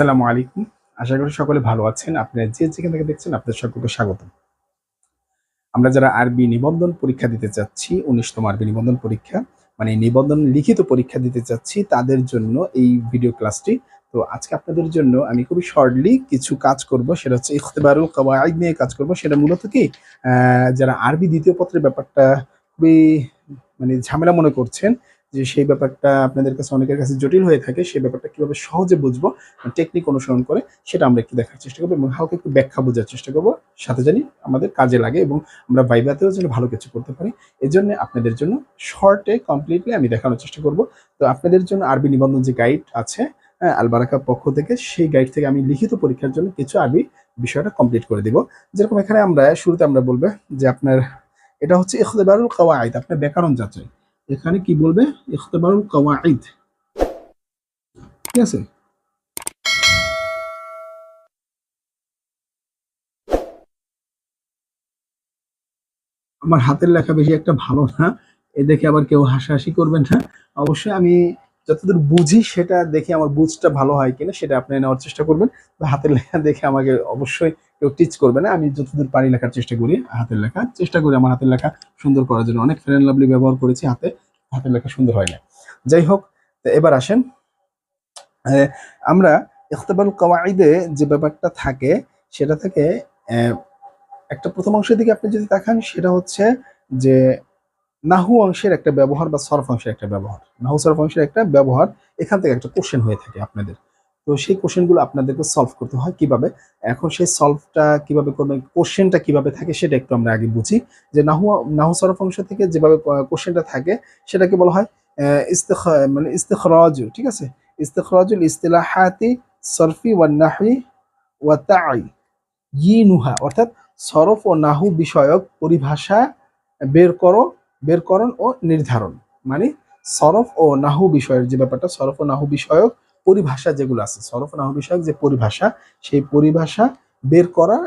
আসসালামু আলাইকুম। আশা করি সকলে ভালো আছেন। আপনারা যে যেখান থেকে দেখছেন, আপনাদের সকলকে স্বাগত আমরা যারা আরবি নিবন্ধন পরীক্ষা দিতে চাচ্ছি, উনিশতম আরবি নিবন্ধন পরীক্ষা মানে নিবন্ধন লিখিত পরীক্ষা দিতে চাচ্ছি, তাদের জন্য এই ভিডিও ক্লাসটি তো আজকে আপনাদের জন্য আমি খুবই শর্টলি কিছু কাজ করব। সেটা হচ্ছে ইখতেবারুল কওয়াইদ নিয়ে কাজ করব। সেটা মূলত কি? যারা আরবি দ্বিতীয় পত্রের ব্যাপারটা খুবই মানে ঝামেলা মনে করছেন যে সেই ব্যাপারটা আপনাদের কাছে অনেকের কাছে জটিল হয়ে থাকে সেই ব্যাপারটা কীভাবে সহজে বুঝব টেকনিক অনুসরণ করে সেটা আমরা একটু দেখার চেষ্টা করব এবং হালকা একটু ব্যাখ্যা বোঝার চেষ্টা করব। সাথে জানি আমাদের কাজে লাগে এবং আমরা ভাইবাতেও যেন ভালো কিছু করতে পারি। এই জন্য আপনাদের জন্য শর্টে কমপ্লিটলি আমি দেখানোর চেষ্টা করব। তো আপনাদের জন্য আরবি নিবন্ধন যে গাইড আছে হ্যাঁ, আলবারাকার পক্ষ থেকে সেই গাইড থেকে আমি লিখিত পরীক্ষার জন্য কিছু আরবি বিষয়টা কমপ্লিট করে দিব। যেরকম এখানে আমরা শুরুতে আমরা বলবে যে আপনার এটা হচ্ছে ইখতেবারুল কাওয়াইদ আপনার ব্যাকরণ যাচাই। এখানে কি বলবে? ইখতেবারুল কাওয়াইদ ঠিক আছে? আমার হাতের লেখা বেশি একটা ভালো না। এ দেখে আবার কেউ হাসাহাসি করবেন না। অবশ্যই আমি যতদূর বুঝি সেটা দেখে আমার বুঝটা ভালো হয় কিনা সেটা আপনি নেওয়ার চেষ্টা করবেন। হাতের লেখা দেখে আমাকে অবশ্যই কেউ টিচ করবে না। আমি যতদূর পারি লেখার চেষ্টা করি, হাতের লেখা। চেষ্টা করি আমার হাতের লেখা সুন্দর করার জন্য। অনেক ফ্রেন্ড লাভলি ব্যবহার করেছি হাতে, হাতের লেখা সুন্দর হয় না। যাই হোক এবার আসেন। আমরা ইখতেবারুল কাওয়াইদে যে ব্যাপারটা থাকে, সেটা থেকে একটা প্রথম অংশের দিকে আপনি যদি তাকান, সেটা হচ্ছে যে নাহু অংশের একটা ব্যবহার বা সরফ অংশের একটা ব্যবহার। নাহু, সরফ অংশের একটা ব্যবহার, এখান থেকে একটা কোশ্চেন হয়ে থাকে আপনাদের। তো সেই কোশ্চেনগুলো আপনাদেরকে সলভ করতে হয় কীভাবে? এখন সেই সলভটা কীভাবে করবেন কোশ্চেনটা কীভাবে থাকে সেটা একটু আমরা আগে বুঝি। যে নাহু নাহু সরফ অংশ থেকে যেভাবে কোশ্চেনটা থাকে, সেটাকে বলা হয় ইস্তেখ মানে ইস্তেখরাজ, ঠিক আছে? ইস্তেখরাজুল ইস্তিলাহাতি সরফি ওয়া নাহি ওয়া তাই, ইনুহা। অর্থাৎ সরফ ও নাহু বিষয়ক পরিভাষা বের করো বেরকরণ ও নির্ধারণ। মানে সরফ ও নাহু বিষয়ের যে ব্যাপারটা, সরফ ও নাহু বিষয়ক পরিভাষা যেগুলো আছে, সরফ নাহু বিষয়ক যে পরিভাষা, সেই পরিভাষা বের করা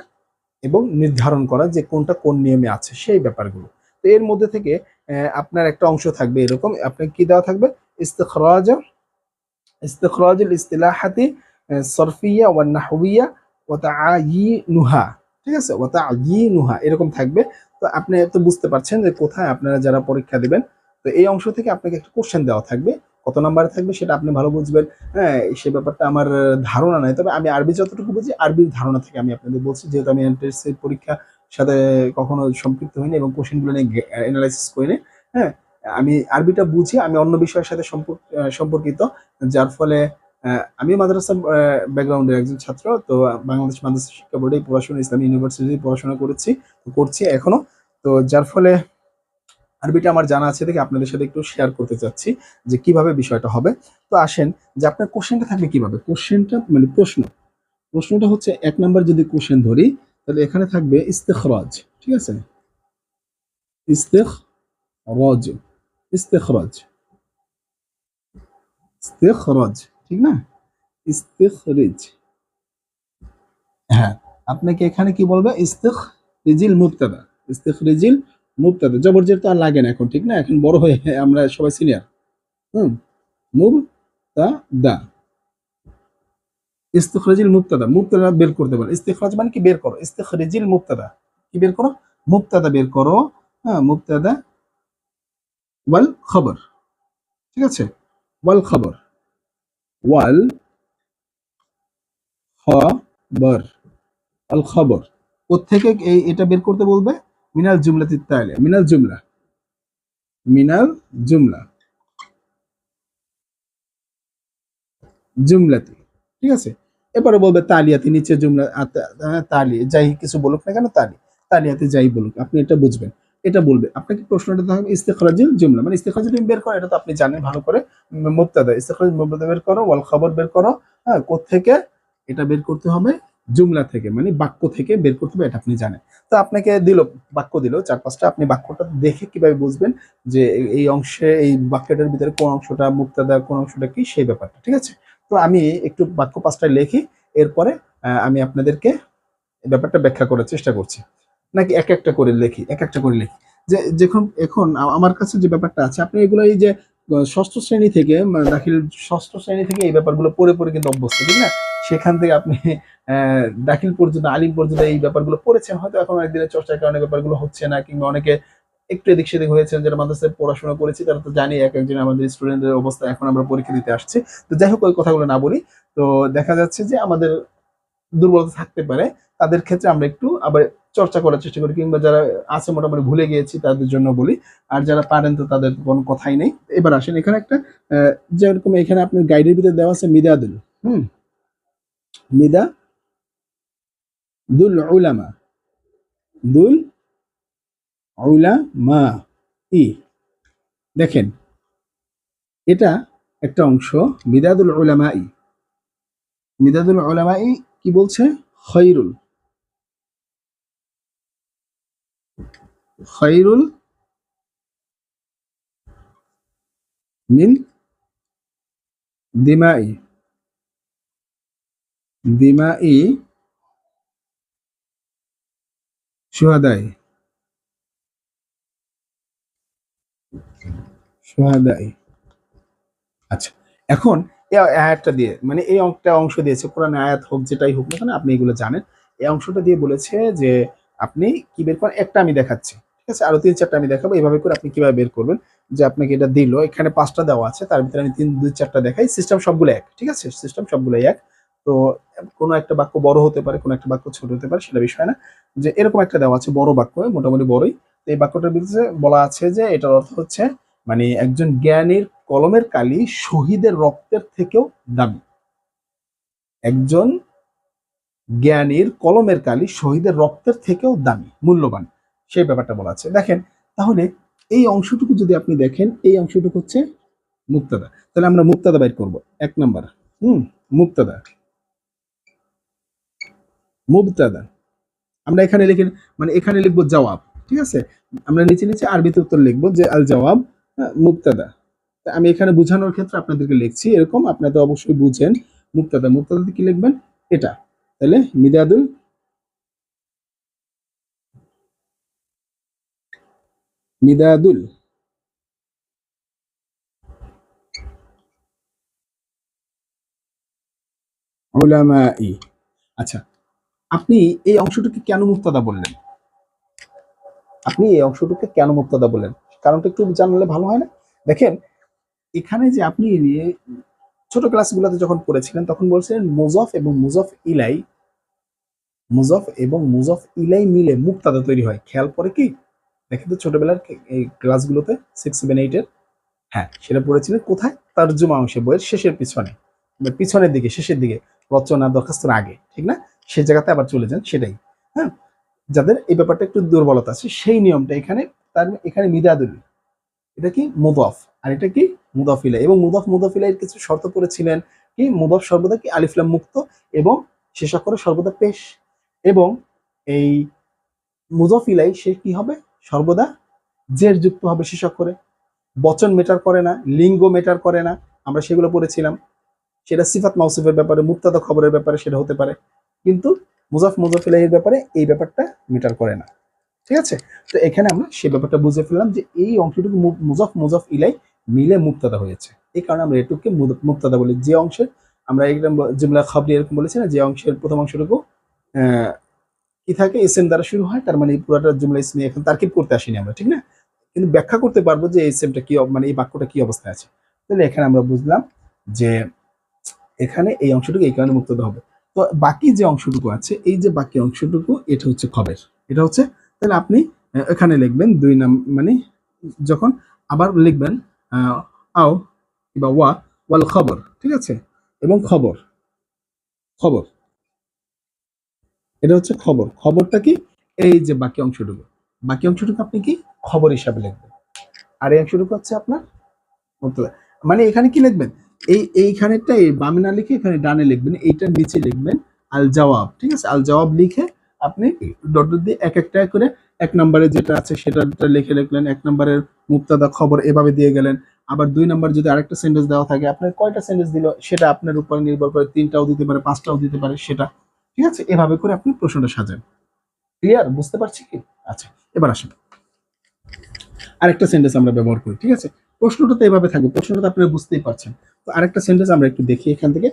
এবং নির্ধারণ করা যে কোনটা কোন নিয়মে আছে, সেই ব্যাপারগুলো। তো এর মধ্যে থেকে আপনার একটা অংশ থাকবে এরকম, আপনার কি দেওয়া থাকবে? ইস্তেখরাজ ইস্তেখরাজুল ইস্তিলাহাতি সরফিয়া ওয়া নাহবিয়া ওয়া তাআয়িনুহা। ঠিক আছে? ওয়া তাআয়িনুহা, এরকম থাকবে। তো আপনি তো বুঝতে পারছেন যে কোথায় আপনারা যারা পরীক্ষা দিবেন, তো এই অংশ থেকে আপনাকে একটা কোশ্চেন দেওয়া থাকবে। কত নাম্বারে থাকবে সেটা আপনি ভালো বুঝবেন। হ্যাঁ সে ব্যাপারটা আমার ধারণা নাই। তবে আমি আরবি যতটুকু বুঝি, আরবির ধারণা থেকে আমি আপনাদের বলছি। যেহেতু আমি এন্ট্রেন্স পরীক্ষার সাথে কখনো সম্পৃক্ত হইনি এবং কোশ্চেনগুলো নিয়ে অ্যানালাইসিস করিনি হ্যাঁ আমি আরবিটা বুঝি। আমি অন্য বিষয়ের সাথে সম্পর্ক সম্পর্কিত, যার ফলে আমি মাদ্রাসা ব্যাকগ্রাউন্ডের একজন ছাত্র, তো বাংলাদেশ মাদ্রাসা শিক্ষা বোর্ডে পড়াশোনা, ইসলামী ইউনিভার্সিটি পড়াশোনা করেছি করছি এখনও। তো যার ফলে আরবিটা আমার জানা আছে দেখে আপনাদের সাথে একটু শেয়ার করতে চাচ্ছি যে কীভাবে বিষয়টা হবে। তো আসেন, যে আপনার কোশ্চেনটা থাকবে কীভাবে? কোশ্চেনটা মানে প্রশ্ন। প্রশ্নটা হচ্ছে, এক নাম্বার যদি কোশ্চেন ধরি, তাহলে এখানে থাকবে ইস্তেখরাজ, ঠিক আছে? ইস্তেখরাজ। ইস্তেখরাজ। ইস্তেখরাজ। ঠিক না? ইস্তেখরিজ। হ্যাঁ আপনাকে এখানে কি বলবে? ইস্তেখরিজিল মুবতাদা। ইস্তেখরিজিল মুবতাদা। জবরজের তো আর লাগে না এখন, ঠিক না? এখন বড় হয়ে আমরা সবাই সিনিয়র। হুম? মুবতাদা। ইস্তেখরাজিল মুবতাদা। মুবতাদা বের করতে পারে। ইস্তেখরাজ মানে কি? বের করো। ইস্তেখরিজিল মুক্তাদা কি বের করো? মুক্তাদা বের করো। হ্যাঁ মুক্তাদা ওয়াল খবর। ঠিক আছে? ওয়াল খবর। ওয়াল খবর আল খবর। থেকে এই এটা বের করতে বলবে? মিনাল জুমলা তিত্তালে মিনাল জুমলা। মিনাল জুমলা। জুমলাতি। ঠিক আছে? এবারে বলবে তালিয়াতি নিচে জুমলা তালি যাই কিছু বলুক না কেন তালি। তালিয়াতে যাই বলুক আপনি এটা বুঝবেন। এটা বলবে। আপনাকে প্রশ্নটা থাকবে ইস্তেখরাজিল জুমলা। মানে ইস্তেখরাজ তুমি বের করো এটা তো আপনি জানেন ভালো করে উম, মুবতাদা। ইস্তেখরাজ মুবতাদা বের করো ওয়াল খবর বের করো হ্যাঁ থেকে এটা বের করতে হবে জুমলা থেকে মানে বাক্য থেকে বের করতে হবে এটা আপনি জানেন। তো আপনাকে দিল বাক্য দিল চার পাঁচটা আপনি বাক্যটা দেখে কীভাবে বুঝবেন যে এই- অংশে এই বাক্যটার ভিতরে কোন অংশটা মুক্তাদা কোন অংশটা কি সেই ব্যাপারটা ঠিক আছে? তো আমি একটু বাক্য পাঁচটা লিখি এরপরে আমি আপনাদেরকে ব্যাপারটা ব্যাখ্যা করার চেষ্টা করছি। নাকি এক একটা করে লিখি, এক একটা করে লিখি। যে, যখন, এখন আমার কাছে যে ব্যাপারটা আছে, আপনি এগুলো এই যে ষষ্ঠ শ্রেণি থেকে মানে দাখিল ষষ্ঠ শ্রেণি থেকে এই ব্যাপারগুলো পড়ে পড়ে কিন্তু অভ্যস্ত, ঠিক না? সেখান থেকে আপনি দাখিল পর্যন্ত, আলিম পর্যন্ত এই ব্যাপারগুলো পড়েছেন, হয়তো এখন একদিনের চর্চার কারণে ব্যাপারগুলো হচ্ছে না, কিংবা অনেকে একটু এদিক সেদিক হয়েছেন, যারা মাদ্রাসায় পড়াশোনা করেছি, তারা তো জানি এক একজন আমাদের স্টুডেন্টের অবস্থা, এখন আমরা পরীক্ষা দিতে আসছি। তো যাই হোক, ওই কথাগুলো না বলি। তো দেখা যাচ্ছে যে, আমাদের দুর্বলতা থাকতে পারে, তাদের ক্ষেত্রে আমরা একটু আবার চর্চা করার চেষ্টা করি, কিংবা যারা আছে মোটামুটি ভুলে গিয়েছি তাদের জন্য বলি। আর যারা পারেন তো তাদের কোনো কথাই নেই। এবার আসেন, এখানে একটা যেরকম এখানে আপনার গাইডের ভিতরে দেওয়া আছে মিদাদুল, হুম? মিদা দুল উলামা দুল উলামা ই। দেখেন, এটা একটা অংশ মিদাদুল উলামা ই। মিদাদুল উলামা ই কি বলছে? খৈরুল। খৈরুল মিন দিমাই। দিমাই সুহাদাই। সুহাদাই। আচ্ছা এখন এই আয়াতটা দিয়ে মানে এই অঙ্কটা অংশ দিয়েছে, কোরআন আয়াত হোক, যেটাই হোক না কেন, আপনি এগুলো জানেন। এই অংশটা দিয়ে বলেছে যে আপনি কি বের করেন, একটা আমি দেখাচ্ছি। ঠিক আছে? আরও তিন চারটা আমি দেখাবো। এইভাবে করে আপনি কীভাবে বের করবেন? যে আপনাকে এটা দিল, এখানে পাঁচটা দেওয়া আছে, তার ভিতরে আমি তিন, দুই, চারটা দেখাই। সিস্টেম সবগুলো এক, ঠিক আছে? সিস্টেম সবগুলো এক। তো কোনো একটা বাক্য বড় হতে পারে, কোনো একটা বাক্য ছোট হতে পারে, সেটা বিষয় না। যে এরকম একটা দেওয়া আছে, বড় বাক্য, মোটামুটি বড়ই। তো এই বাক্যটার ভিতরে বলা আছে যে, এটার অর্থ হচ্ছে মানে একজন জ্ঞানীর কলমের কালি শহীদের রক্তের থেকেও দামি। একজন জ্ঞানীর কলমের কালি শহীদের রক্তের থেকেও দামি, মূল্যবান। সেই ব্যাপারটা বলা আছে। দেখেন তাহলে এই অংশটুকু যদি আপনি দেখেন এই অংশটুকু হচ্ছে মুক্তাদা। তাহলে আমরা মুক্তাদা বাইর করব। এক নাম্বার। হুম মুক্তাদা। মুবতাদা আমরা এখানে লিখে মানে এখানে লিখব জবাব ঠিক আছে? আমরা নিচে নিচে আরবিতে উত্তর লিখব যে আল জবাব হ্যাঁ, মুক্তাদা। আমি এখানে বোঝানোর ক্ষেত্রে আপনাদেরকে লিখছি এরকম আপনারা তো অবশ্যই বুঝেন মুক্তাদা। মুক্তাদাতে কি লিখবেন? এটা। তাহলে মিদাদুল মিদাদুল। উলামাই। আচ্ছা আপনি এই অংশটুকে কেন মুক্তাদা বললেন? আপনি এই অংশটুকে কেন মুক্তাদা বললেন? কারণটা একটু জানলে ভালো হয় না? দেখেন, এখানে যে আপনি ছোট ক্লাসগুলোতে যখন পড়েছিলেন, তখন বলছিলেন মুজফ এবং মুজফ ইলাই, মুজফ এবং মুজফ ইলাই মিলে মুক্তাদা তৈরি হয়। খেয়াল করে কি? দেখেন তো ছোটবেলার এই ক্লাসগুলোতে সিক্স সেভেন এইটের হ্যাঁ সেটা পড়েছিলেন। কোথায়? তর্জমা অংশে বইয়ের শেষের পিছনে। পিছনের দিকে, শেষের দিকে। রচনা, দরখাস্তর আগে, ঠিক না? সেই জায়গাতে আবার চলে যান, সেটাই। হ্যাঁ? যাদের এই ব্যাপারটা একটু দুর্বলতা আছে, সেই নিয়মটা এখানে তার এখানে মিদাদুল। এটা কি? মুদফ। আর এটা কি? মুদফিলা। এবং মুদফ মুদফিলাইয়ের কিছু শর্ত পড়েছিলেন কি? মুদফ সর্বদা কি? আলিফলাম মুক্ত এবং শেষ অক্ষরে সর্বদা পেশ। এবং এই মুদফিলাই সে কি হবে? সর্বদা জের যুক্ত হবে শেষ করে বচন মেটার করে না, লিঙ্গ মেটার করে না। আমরা সেগুলো পড়েছিলাম। সেটা সিফাত মাউসুফের ব্যাপারে, মুক্তাদা খবরের ব্যাপারে সেটা হতে পারে। কিন্তু মুজাফ মুজাফিলাইয়ের ব্যাপারে এই ব্যাপারটা মেটার করে না। ঠিক আছে? তো এখানে আমরা সেই ব্যাপারটা বুঝে ফেললাম যে এই অংশটুকু মুজাফ মুজাফ ইলাই মিলে মুক্তাদা হয়েছে। এই কারণে আমরা এটুকুকে মুক্তাদা বলি। যে অংশের, আমরা একদম জুমলা খাবরি এরকম বলেছি না, যে অংশের প্রথম অংশটুকু কি থাকে? এস এম দ্বারা শুরু হয়, তার মানে এই পুরোটা জুমলা ইসমি এখন তারকিব করতে আসিনি আমরা, ঠিক না? কিন্তু ব্যাখ্যা করতে পারব যে এস এমটা কি মানে এই বাক্যটা কি অবস্থায় আছে। তাহলে এখানে আমরা বুঝলাম যে এখানে এই অংশটুকু এই কারণে মুক্তদা হবে। তো বাকি যে অংশটুকু আছে, এই যে বাকি অংশটুকু, এটা হচ্ছে খবের। এটা হচ্ছে, তাহলে আপনি এখানে লিখবেন দুই নাম মানে যখন আবার লিখবেন আও বা ওয়া, ওয়াল খবর, ঠিক আছে? এবং খবর খবর। এটা হচ্ছে খবর। খবরটা কি? এই যে বাকি অংশটুকু। বাকি অংশটুকু আপনি কি? খবর হিসাবে লিখবেন। আর এই অংশটুকু হচ্ছে আপনার মানে এখানে কি লিখবেন? এই, এইখানেরটা এই বামে না লিখে এখানে ডানে লিখবেন, এইটার নিচে লিখবেন আল জবাব ঠিক আছে? আল জবাব লিখে আপনি ডট ডট দিয়ে এক একটা করে এক নম্বরে যেটা আছে সেটা লিখে লিখলেন, এক নম্বরের মুক্তাদা খবর এভাবে দিয়ে গেলেন। আবার দুই নম্বর যদি আরেকটা সেন্টেন্স দেওয়া থাকে, আপনার কয়টা সেন্টেন্স দিল সেটা আপনার উপর নির্ভর করে, তিনটাও দিতে পারে, পাঁচটাও দিতে পারে, সেটা ঠিক আছে, এভাবে করে আপনি প্রশ্নটা সাজান। ক্লিয়ার বুঝতে পারছি কি? আচ্ছা এবার আসুন। আরেকটা সেন্টেন্স আমরা ব্যবহার করি, ঠিক আছে? প্রশ্নটা তো এভাবে থাকবে, প্রশ্নটা তো আপনারা বুঝতেই পারছেন। তো আরেকটা সেন্টেন্স আমরা একটু দেখি এখান থেকে।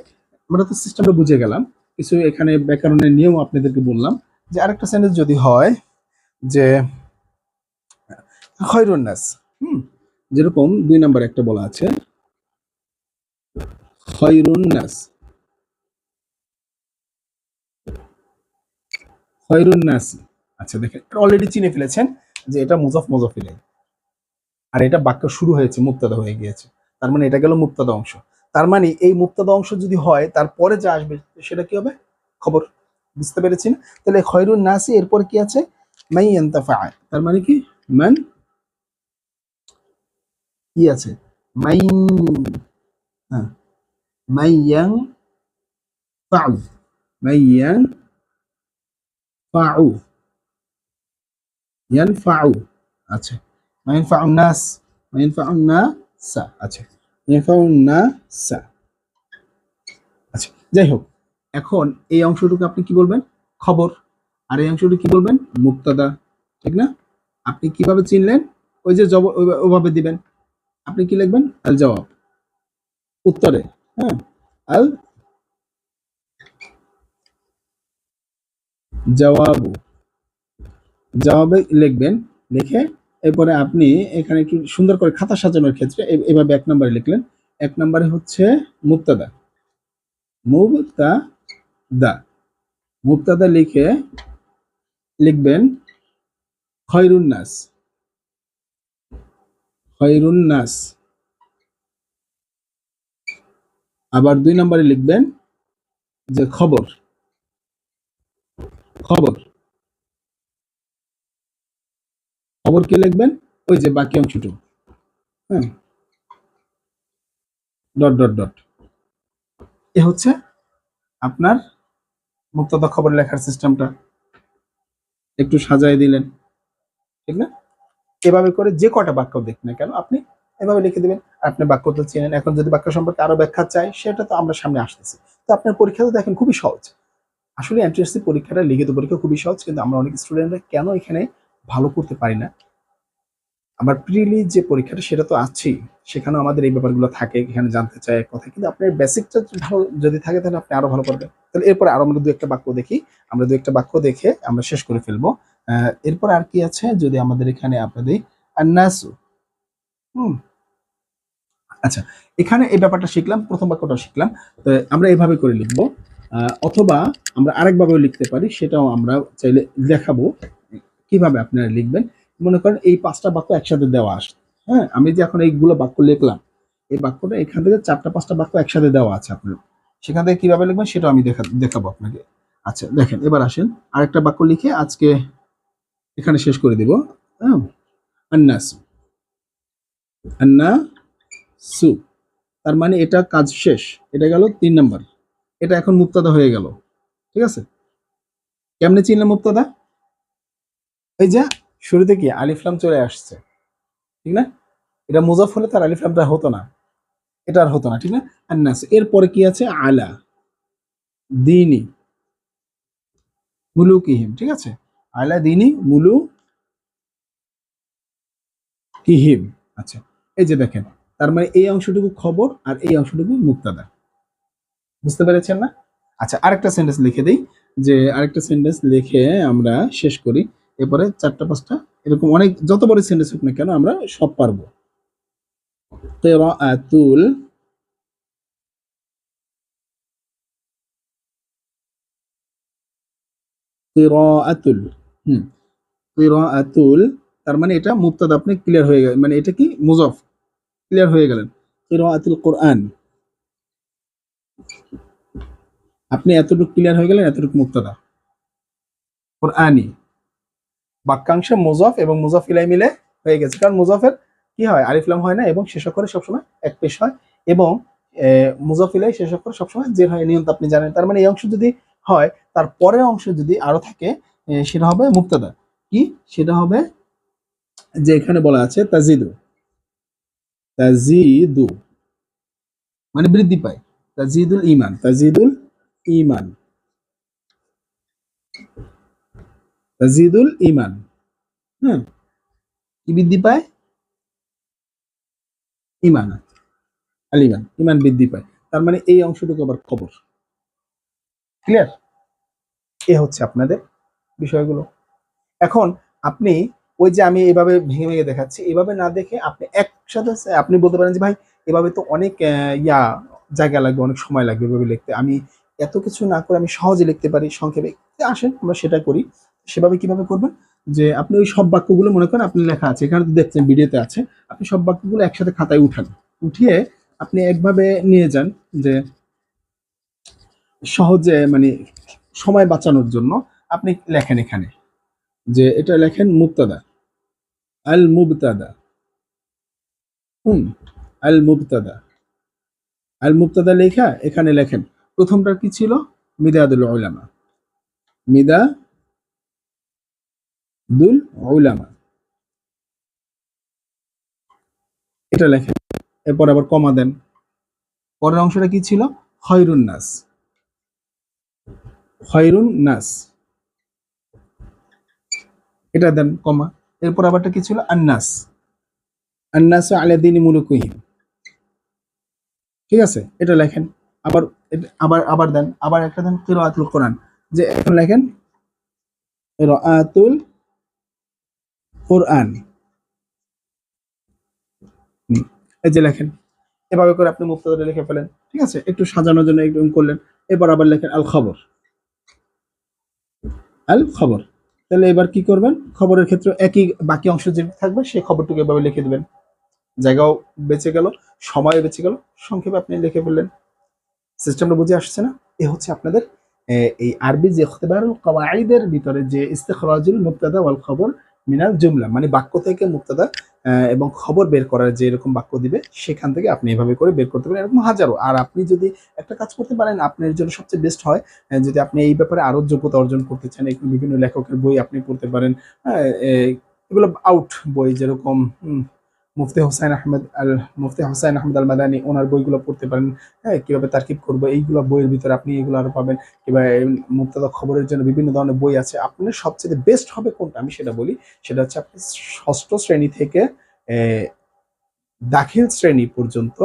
আমরা তো সিস্টেমটা বুঝে গেলাম। কিছু এখানে ব্যাকরণের নিয়ম আপনাদেরকে বললাম যে আরেকটা সেন্টেন্স যদি হয় যে খয়রুন্নাস হুম, যেরকম দুই নাম্বার একটা বলা আছে খয়রুন্নাস খয়রুন্নাস আচ্ছা দেখেন অলরেডি চিনে ফেলেছেন যে এটা মুজফ মুজফিলাই আর এটা বাক্য শুরু হয়েছে মুক্তাদা হয়ে গিয়েছে। তার মানে এটা গেল মুক্তাদা অংশ। তার মানে এই মুক্তাদা অংশ যদি হয়, তারপরে যা আসবে, সেটা কি হবে? খবর। বুঝতে পেরেছি না? তাহলে খয়রুন নাসি, এরপর কি আছে? মাই ইয়ান্তাফা তার মানে কি? মান? কি আছে? মাই হ্যাঁ মাইয়াং ফাউ মাইয়াং ফাউ ইয়ানফাউ আচ্ছা। মাইনফাউ নাস মাইনফাউ নাসা আচ্ছা। মাইনফাউ নাসা আচ্ছা। যাই হোক, এখন এই অংশটুকু আপনি কি বলবেন? খবর। আর এই অংশটুকু কি বলবেন? মুক্তাদা। ঠিক না? আপনি কীভাবে চিনলেন? ওই যে জব ওইভাবে দিবেন। আপনি কি লিখবেন? আল জবাব উত্তরে। হ্যাঁ। আল জবাবু, জবাবে লিখবেন, লিখে এরপরে আপনি এখানে একটু সুন্দর করে খাতা সাজানোর ক্ষেত্রে এভাবে এক নম্বরে লিখলেন। এক নম্বরে হচ্ছে মুক্তাদা। মুবতাদা মুক্তাদা লিখে লিখবেন, খয়রুন নাস। খয়রুন নাস। আবার দুই নম্বরে লিখবেন যে খবর। খবর। খবর কি লিখবেন? ওই যে বাকি অংশটুকু। হ্যাঁ। Dot dot dot. এ হচ্ছে আপনার মুক্তদা খবর লেখার সিস্টেমটা। একটু সাজায় দিলেন। ঠিক না? এভাবে করে যে কটা বাক্য দেখুন না কেন, আপনি এভাবে লিখে দেবেন। আপনি বাক্য তো চেনেন। এখন যদি বাক্য সম্পর্কে আরও ব্যাখ্যা চাই, সেটা তো আমরা সামনে আসতেছি। তো আপনার পরীক্ষা তো দেখেন খুবই সহজ। আসলে এনটিএসসি পরীক্ষাটা লিখিত পরীক্ষা খুবই সহজ, কিন্তু আমরা অনেক স্টুডেন্টরা কেন এখানে ভালো করতে পারি না? আবার প্রিলি যে পরীক্ষাটা, সেটা তো আছেই। সেখানেও আমাদের এই ব্যাপারগুলো থাকে, এখানে জানতে এক কথা কিন্তু আপনার বেসিকটা ভালো যদি থাকে, তাহলে আপনি আরও ভালো করবেন। তাহলে এরপরে আরও আমরা দু একটা বাক্য দেখি। আমরা দু একটা বাক্য দেখে আমরা শেষ করে ফেলব। এরপর আর কি আছে? যদি আমাদের এখানে আপনাদের আন্নাসু হুম। আচ্ছা এখানে এই ব্যাপারটা শিখলাম, প্রথম বাক্যটা শিখলাম। তো আমরা এভাবে করে লিখব। অথবা আমরা আরেকভাবেও লিখতে পারি, সেটাও আমরা চাইলে দেখাবো কীভাবে আপনারা লিখবেন। মনে করেন এই পাঁচটা বাক্য একসাথে দেওয়া আসে হ্যাঁ আমি যে এখন এইগুলো বাক্য লিখলাম, এই বাক্যটা এখান থেকে চারটা, পাঁচটা বাক্য একসাথে দেওয়া আছে আপনার। সেখান থেকে কীভাবে লিখবেন সেটাও আমি দেখা, দেখাবো আপনাকে। আচ্ছা দেখেন, এবার আসেন, আরেকটা বাক্য লিখে আজকে এখানে শেষ করে দিব। হ্যাঁ আন্নাস আন্না সু তার মানে এটা কাজ শেষ, এটা গেল তিন নাম্বার। এটা এখন মুক্তাদা হয়ে গেল। ঠিক আছে? কেমনে চিনলাম মুক্তাদা? এই যে, শুরুতে কি আলিফলাম চলে আসছে, ঠিক না? এটা মুজাফ হলে তার আলিফলামটা হতো না। এটা আর হতো না, ঠিক না? আন্নাস, এরপরে কি আছে? আলা, দিনি মুলু কিহিম ঠিক আছে? আলা, দিনি, মুলু, কিহিম আচ্ছা। এই যে দেখেন, তার মানে এই অংশটুকু খবর আর এই অংশটুকু মুক্তাদা। বুঝতে পেরেছেন না? আচ্ছা আরেকটা সেন্টেন্স লিখে দিই, যে আরেকটা সেন্টেন্স লিখে আমরা শেষ করি। এরপরে চারটা, পাঁচটা, এরকম অনেক, যত বড় সেন্টেন্স হোক না কেন আমরা সব পারব। কিরাআতুল কিরাআতুল হুম কিরাআতুল তার মানে এটা মুক্তাদা আপনি ক্লিয়ার হয়ে গেল মানে এটা কি মুজফ ক্লিয়ার হয়ে গেলেন। কিরাআতুল কোরআন। আপনি এতটুকু ক্লিয়ার হয়ে গেলেন, এতটুকু মুক্তাদা কোরআনি বাক্যাংশে মুজফ এবং মুজফ ইলাই মিলে হয়ে গেছে। কারণ মুজফের কি হয়? আলিফলাম হয় না এবং শেষ করে সবসময় এক পেশ হয় এবং মুজফ ইলাই শেষ করে সবসময় যে হয় নিয়ম তো আপনি জানেন। তার মানে এই অংশ যদি হয়, তার পরের অংশ যদি আরও থাকে সেটা হবে মুক্তাদা কি? সেটা হবে যে এখানে বলা আছে, তাজিদু। তাজিদু। মানে বৃদ্ধি পায়। তাজিদুল ইমান তাজিদুল ইমান তাজিদুল ইমান হ্যাঁ কি বৃদ্ধি পায়? ইমান আল ইমান ইমান বৃদ্ধি পায়। তার মানে এই অংশটুকু আবার খবর। ক্লিয়ার এ হচ্ছে আপনাদের বিষয়গুলো। এখন আপনি ওই যে আমি এভাবে ভেঙে ভেঙে দেখাচ্ছি, এভাবে না দেখে আপনি একসাথে আপনি বলতে পারেন যে, ভাই, এভাবে তো অনেক ইয়া, জায়গা লাগবে, অনেক সময় লাগবে এভাবে লিখতে। আমি এত কিছু না করে আমি সহজে লিখতে পারি সংক্ষেপে। আসেন, আমরা সেটা করি। সেভাবে কীভাবে করবেন? যে আপনি ওই সব বাক্যগুলো মনে করেন, আপনি লেখা আছে। এখানে তো দেখছেন ভিডিওতে আছে। আপনি সব বাক্যগুলো একসাথে খাতায় উঠান। উঠিয়ে আপনি একভাবে নিয়ে যান যে সহজে মানে সময় বাঁচানোর জন্য আপনি লেখেন এখানে যে এটা লেখেন মুক্তাদা আল মুবতাদা। হুম, আল মুবতাদা। আল মুবতাদা লেখা, এখানে লেখেন প্রথমটা কি ছিল? মিদাদুল উলামা। মিদা দুল উলামা। এটা লেখেন। এরপর আবার কমা দেন। পরের অংশটা কি ছিল? খয়রুন নাস। খয়রুন নাস। এটা দেন কমা। এরপর আবারটা কি ছিল? আন্নাস। আন্নাস আলাদিন মুলুকুহিম। ঠিক আছে? এটা লেখেন। আবার আবার আবার দেন, আবার একটা দেন কিরাআতুল কোরআন। যে এখন লেখেন কিরাআতুল কোরআন। এই যে লেখেন, এভাবে করে আপনি মুক্তাদা লিখে ফেলেন, ঠিক আছে? একটু সাজানোর জন্য একটু করলেন, এবার আবার লেখেন আল খবর। আল খবর। তাহলে এবার কি করবেন? খবরের ক্ষেত্রে একই বাকি অংশ যে থাকবে, সেই খবরটুকু এভাবে লিখে দেবেন। জায়গাও বেঁচে গেল সময় বেঁচে গেল, সংক্ষেপে আপনি লিখে ফেললেন। সিস্টেমটা বুঝে আসছে না এ হচ্ছে আপনাদের এই আরবি যে ইখতিবারুল কওয়াইদের ভিতরে যে ইস্তেখরাজুল মুক্তাদা ওয়াল খবর মিনাল জুমলা মানে বাক্য থেকে মুক্তাদা এবং খবর বের করার যে এরকম বাক্য দিবে সেখান থেকে আপনি এভাবে করে বের করতে পারেন। এরকম হাজারো। আর আপনি যদি একটা কাজ করতে পারেন আপনার জন্য সবচেয়ে বেস্ট হয় যদি আপনি এই ব্যাপারে আরও যোগ্যতা অর্জন করতে চান এরকম বিভিন্ন লেখকের বই আপনি পড়তে পারেন হ্যাঁ, এগুলো আউট বই যেরকম মুফতি হোসাইন আহমেদ আল মুফতি হোসাইন আহমেদ আল মাদানি ওনার বইগুলো পড়তে পারেন। হ্যাঁ কীভাবে তারকিব করব? এইগুলো বইয়ের ভিতরে আপনি এগুলো আরও পাবেন। কিংবা এই মুক্তাদা খবরের জন্য বিভিন্ন ধরনের বই আছে। আপনার সবচেয়ে বেস্ট হবে কোনটা? আমি সেটা বলি। সেটা হচ্ছে আপনি ষষ্ঠ শ্রেণি থেকে দাখিল শ্রেণি পর্যন্ত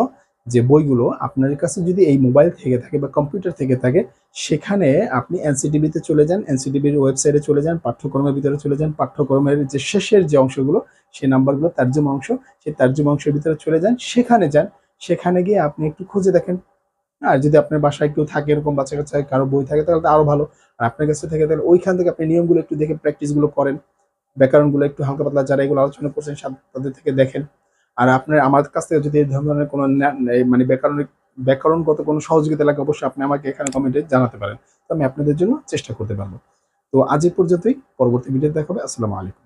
যে বইগুলো আপনার কাছে যদি এই মোবাইল থেকে থাকে বা কম্পিউটার থেকে থাকে সেখানে আপনি এনসিটিভিতে চলে যান, এনসিটিভির ওয়েবসাইটে চলে যান, পাঠ্যক্রমের ভিতরে চলে যান, পাঠ্যক্রমের যে শেষের যে অংশগুলো, সেই নাম্বারগুলো, তার্জমা অংশ, সেই তার্জমা অংশের ভিতরে চলে যান, সেখানে যান, সেখানে গিয়ে আপনি একটু খুঁজে দেখেন। আর যদি আপনার বাসায় কেউ থাকে, এরকম বাচ্চা কাচ্চা কারও বই থাকে, তাহলে তো আরও ভালো। আর আপনার কাছে থেকে, তাহলে ওইখান থেকে আপনি নিয়মগুলো একটু দেখে প্র্যাকটিসগুলো করেন। ব্যাকরণগুলো একটু হালকা পাতলা যারা এগুলো আলোচনা করছেন তাদের থেকে দেখেন। আর আপনার, আমার কাছ থেকে যদি এই ধরনের কোনো মানে ব্যাকরণ ব্যাকরণগত কোনো সহযোগিতা লাগে অবশ্যই আপনি আমাকে এখানে কমেন্টে জানাতে পারেন। তো আমি আপনাদের জন্য চেষ্টা করতে পারব। তো আজ এই পর্যন্তই। পরবর্তী ভিডিও দেখাবে আসসালামু আলাইকুম।